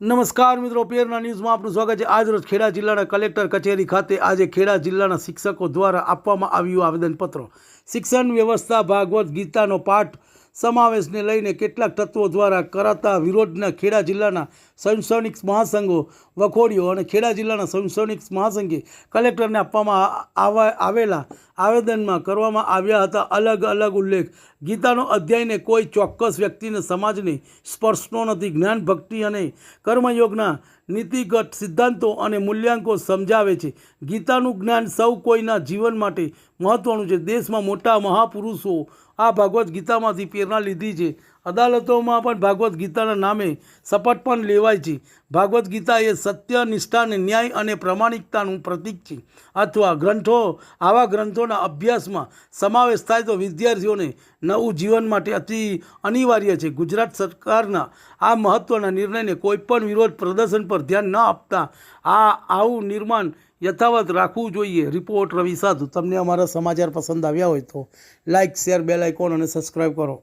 નમસ્કાર મિત્રો પેરના ન્યૂઝમાં આપનું સ્વાગત છે. આજરોજ ખેડા જિલ્લાના કલેક્ટર કચેરી ખાતે આજે ખેડા જિલ્લાના શિક્ષકો દ્વારા આપવામાં આવ્યું આવેદનપત્ર. શિક્ષણ વ્યવસ્થા, ભાગવત ગીતાનો પાઠ, સમાવેશને લઈને કેટલાક તત્વો દ્વારા કરાતા વિરોધના ખેડા જિલ્લાના સ્વયંસેવનિક મહાસંઘો વખોડ્યો અને ખેડા જિલ્લાના સ્વયંસેવનિક મહાસંઘે કલેક્ટરને આપવામાં આવા, આવેલા આવેદનમાં કરવામાં આવ્યા હતા. અલગ અલગ ઉલ્લેખ. ગીતાનો અધ્યાયને કોઈ ચોક્કસ વ્યક્તિને સમાજને સ્પર્શનો નથી. જ્ઞાન, ભક્તિ અને કર્મયોગના નીતિગત સિદ્ધાંતો અને મૂલ્યાંકો સમજાવે છે. ગીતાનું જ્ઞાન સૌ કોઈના જીવન માટે મહત્ત્વનું છે. દેશમાં મોટા મહાપુરુષો આ ભાગવત ગીતામાંથી પ્રેરણા લીધી છે. અદાલતોમાં પણ ભાગવત ગીતાના નામે શપથ પણ લેવાય છે. ભાગવત ગીતા એ સત્ય નિષ્ઠા અને ન્યાય અને પ્રામાણિકતાનું પ્રતીક છે. અથવા ગ્રંથો, આવા ગ્રંથોના અભ્યાસમાં સમાવેશ થાય તો વિદ્યાર્થીઓને નવું જીવન માટે અતિ અનિવાર્ય છે. ગુજરાત સરકારના આ મહત્ત્વના નિર્ણયને કોઈપણ વિરોધ પ્રદર્શન પર ધ્યાન ન આપતા આ આવું નિર્માણ યથાવત રાખવું જોઈએ. રિપોર્ટ રવિ સાધુ. તમને અમારા સમાચાર પસંદ આવ્યા હોય તો લાઇક શેર, બેલ આઇકોન અને સબસ્ક્રાઈબ કરો.